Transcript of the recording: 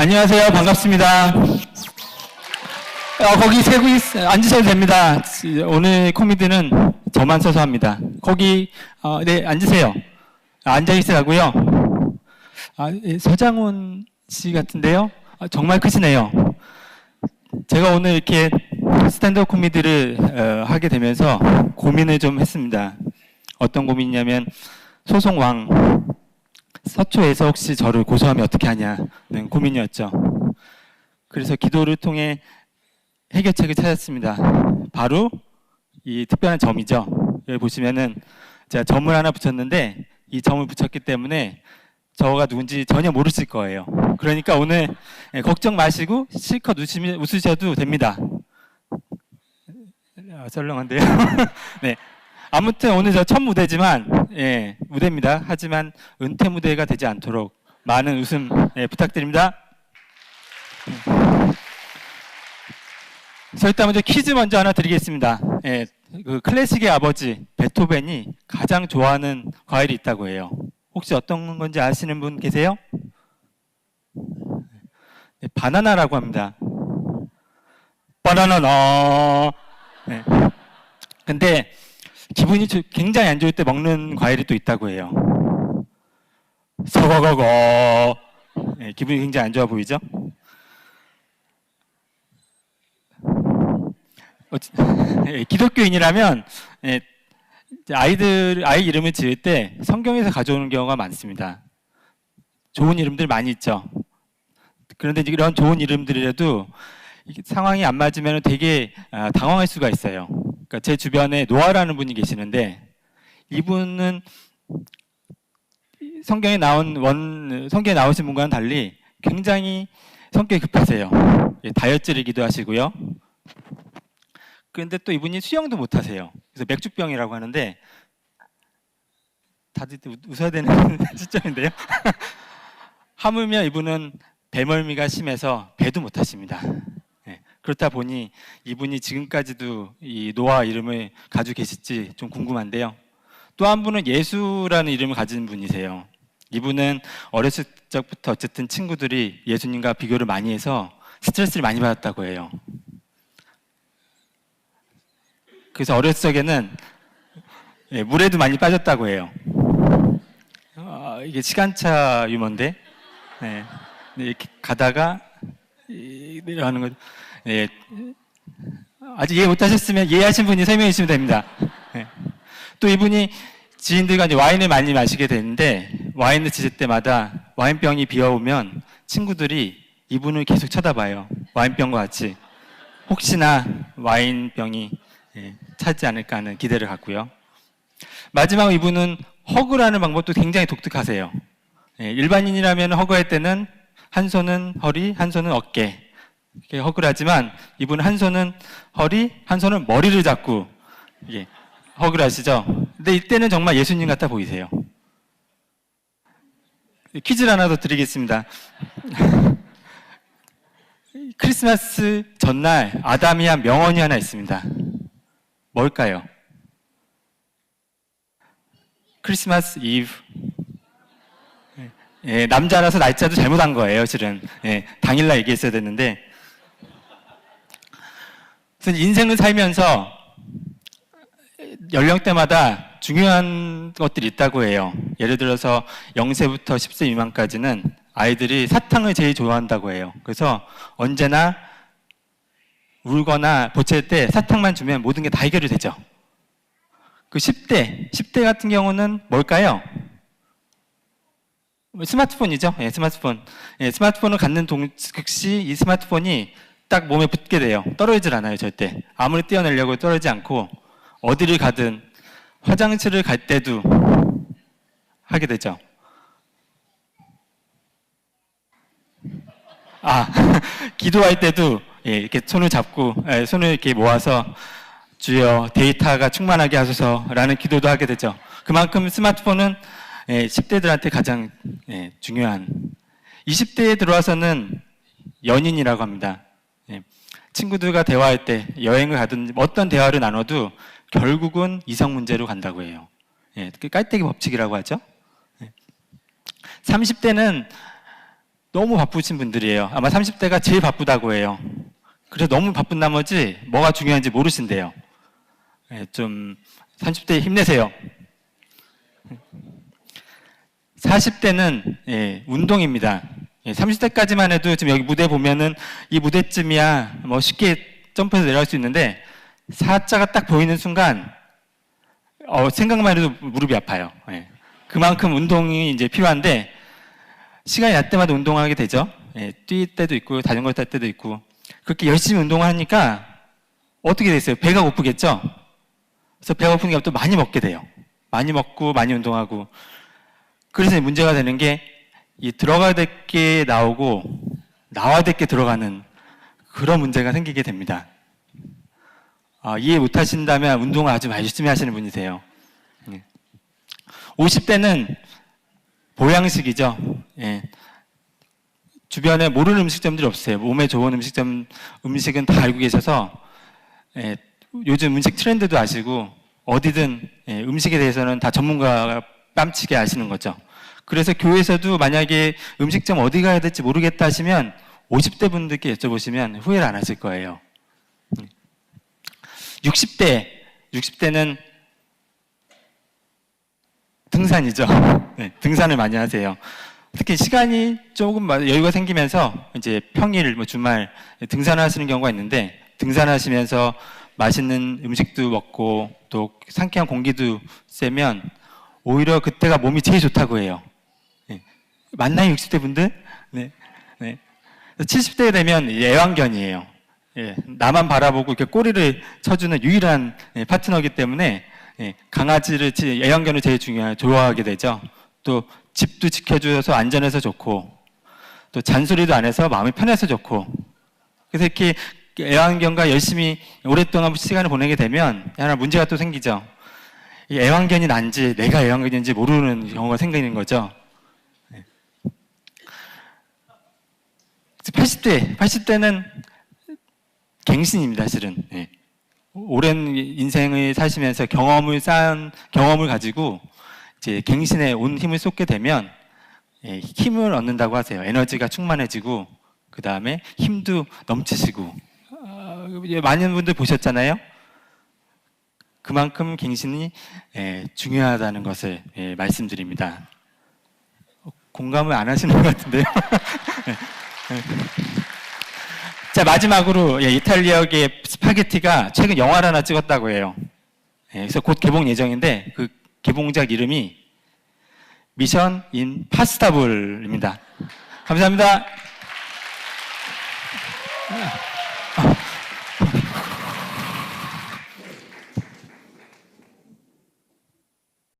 안녕하세요. 반갑습니다. 어, 거기 세고 있, 앉으셔도 됩니다. 오늘 코미디는 저만 써서 합니다. 거기, 어, 네, 앉으세요. 아, 앉아 있으라고요. 아, 예, 서장훈 씨 같은데요. 아, 정말 크시네요. 제가 오늘 이렇게 스탠드업 코미디를 어, 하게 되면서 고민을 좀 했습니다. 어떤 고민이냐면 소송왕 서초에서 혹시 저를 고소하면 어떻게 하냐는 고민이었죠. 그래서 기도를 통해 해결책을 찾았습니다. 바로 이 특별한 점이죠. 여기 보시면은 제가 점을 하나 붙였는데 이 점을 붙였기 때문에 저가 누군지 전혀 모르실 거예요. 그러니까 오늘 예, 걱정 마시고 실컷 웃으셔도 됩니다. 아, 썰렁한데요. 네. 아무튼 오늘 저 첫 무대지만 예, 무대입니다. 하지만 은퇴 무대가 되지 않도록 많은 웃음 예, 부탁드립니다. 저 일단 먼저 퀴즈 먼저 하나 드리겠습니다. 예, 그 클래식의 아버지 베토벤이 가장 좋아하는 과일이 있다고 해요. 혹시 어떤 건지 아시는 분 계세요? 네, 바나나라고 합니다. 바나나나. 네. 근데 기분이 굉장히 안 좋을 때 먹는 과일이 또 있다고 해요. 서거거거. 네, 기분이 굉장히 안 좋아 보이죠? 예, 기독교인이라면 예, 아이들 아이 이름을 지을 때 성경에서 가져오는 경우가 많습니다. 좋은 이름들 많이 있죠. 그런데 이런 좋은 이름들이라도 상황이 안 맞으면 되게 아, 당황할 수가 있어요. 그러니까 제 주변에 노아라는 분이 계시는데 이분은 성경에 나온 원 성경에 나오신 분과는 달리 굉장히 성격이 급하세요. 예, 다이어트를 기도하시고요. 그런데 또 이분이 수영도 못 하세요. 그래서 맥주병이라고 하는데 다들 웃어야 되는 시점인데요. 하물며 이분은 배멀미가 심해서 배도 못 하십니다. 네. 그렇다 보니 이분이 지금까지도 이 노아 이름을 가지고 계실지 좀 궁금한데요. 또 한 분은 예수라는 이름을 가진 분이세요. 이분은 어렸을 적부터 어쨌든 친구들이 예수님과 비교를 많이 해서 스트레스를 많이 받았다고 해요. 그래서 어렸을 적에는 예, 물에도 많이 빠졌다고 해요. 어, 이게 시간차 유머인데 예, 이렇게 가다가 내려가는 거 예, 아직 이해 못하셨으면 이해하신 분이 설명해 주시면 됩니다. 예. 또 이분이 지인들과 이제 와인을 많이 마시게 되는데 와인을 드실 때마다 와인병이 비어오면 친구들이 이분을 계속 쳐다봐요. 와인병과 같이 혹시나 와인병이 예, 찾지 않을까 하는 기대를 갖고요. 마지막 이분은 허그라는 방법도 굉장히 독특하세요. 예, 일반인이라면 허그할 때는 한 손은 허리, 한 손은 어깨 이렇게 허그를 하지만 이분은 한 손은 허리, 한 손은 머리를 잡고 예, 허그를 하시죠. 근데 이때는 정말 예수님 같아 보이세요. 퀴즈를 하나 더 드리겠습니다. 크리스마스 전날 아담이 한 명언이 하나 있습니다. 뭘까요? 크리스마스 이브. 예, 남자라서 날짜도 잘못한 거예요, 실은. 예, 당일날 얘기했어야 됐는데. 그래서 인생을 살면서 연령대마다 중요한 것들이 있다고 해요. 예를 들어서 0세부터 10세 미만까지는 아이들이 사탕을 제일 좋아한다고 해요. 그래서 언제나 울거나 보채 때 사탕만 주면 모든 게 다 해결이 되죠. 그 10대, 10대 같은 경우는 뭘까요? 스마트폰이죠. 예, 스마트폰. 예, 스마트폰을 갖는 동, 즉시 이 스마트폰이 딱 몸에 붙게 돼요. 떨어지질 않아요, 절대. 아무리 떼어내려고 떨어지지 않고 어디를 가든 화장실을 갈 때도 하게 되죠. 아, 기도할 때도 예, 이렇게 손을 잡고 예, 손을 이렇게 모아서 주여 데이터가 충만하게 하소서라는 기도도 하게 되죠. 그만큼 스마트폰은 예, 10대들한테 가장 예, 중요한 20대에 들어와서는 연인이라고 합니다. 예, 친구들과 대화할 때 여행을 가든 어떤 대화를 나눠도 결국은 이성 문제로 간다고 해요. 예, 그 깔때기 법칙이라고 하죠. 30대는 너무 바쁘신 분들이에요. 아마 30대가 제일 바쁘다고 해요. 그래서 너무 바쁜 나머지 뭐가 중요한지 모르신대요. 예, 좀 30대 힘내세요. 40대는 예, 운동입니다. 예, 30대까지만 해도 지금 여기 무대 보면은 이 무대쯤이야 뭐 쉽게 점프해서 내려갈 수 있는데 사자가 딱 보이는 순간 어, 생각만 해도 무릎이 아파요. 예. 그만큼 운동이 이제 필요한데 시간이 날 때마다 운동하게 되죠. 예, 뛸 때도 있고 자전거 탈 때도 있고 그렇게 열심히 운동을 하니까 어떻게 됐어요? 배가 고프겠죠. 그래서 배가 고프니까 또 많이 먹게 돼요. 많이 먹고 많이 운동하고 그래서 문제가 되는 게 이 들어가야 될 게 나오고 나와야 될 게 들어가는 그런 문제가 생기게 됩니다. 아, 이해 못 하신다면 운동을 아주 열심히 하시는 분이세요. 50대는 보양식이죠. 예. 주변에 모르는 음식점들이 없어요. 몸에 좋은 음식점, 음식은 다 알고 계셔서, 예, 요즘 음식 트렌드도 아시고, 어디든 예, 음식에 대해서는 다 전문가가 뺨치게 아시는 거죠. 그래서 교회에서도 만약에 음식점 어디 가야 될지 모르겠다 하시면 50대 분들께 여쭤보시면 후회를 안 하실 거예요. 60대, 60대는 등산이죠. 네, 등산을 많이 하세요. 특히 시간이 조금 여유가 생기면서 이제 평일, 뭐 주말 등산을 하시는 경우가 있는데 등산하시면서 맛있는 음식도 먹고 또 상쾌한 공기도 쐬면 오히려 그때가 몸이 제일 좋다고 해요. 네. 맞나요, 60대 분들? 네. 네. 70대 되면 애완견이에요. 예, 나만 바라보고 이렇게 꼬리를 쳐주는 유일한 예, 파트너이기 때문에 예, 강아지를 지- 애완견을 제일 중요하 좋아하게 되죠. 또 집도 지켜줘서 안전해서 좋고 또 잔소리도 안 해서 마음이 편해서 좋고 그래서 이렇게 애완견과 열심히 오랫동안 시간을 보내게 되면 하나 문제가 또 생기죠. 이 애완견이 난지 내가 애완견인지 모르는 경우가 생기는 거죠. 80대, 80대는 갱신입니다, 사실은. 예. 오랜 인생을 사시면서 경험을 쌓은 경험을 가지고 이제 갱신에 온 힘을 쏟게 되면 예, 힘을 얻는다고 하세요. 에너지가 충만해지고 그 다음에 힘도 넘치시고 어, 많은 분들 보셨잖아요. 그만큼 갱신이 예, 중요하다는 것을 예, 말씀드립니다. 어, 공감을 안 하시는 것 같은데요. 자 마지막으로 예, 이탈리아계 스파게티가 최근 영화를 하나 찍었다고 해요. 예, 그래서 곧 개봉 예정인데 그 개봉작 이름이 미션 인 파스타블입니다. 감사합니다.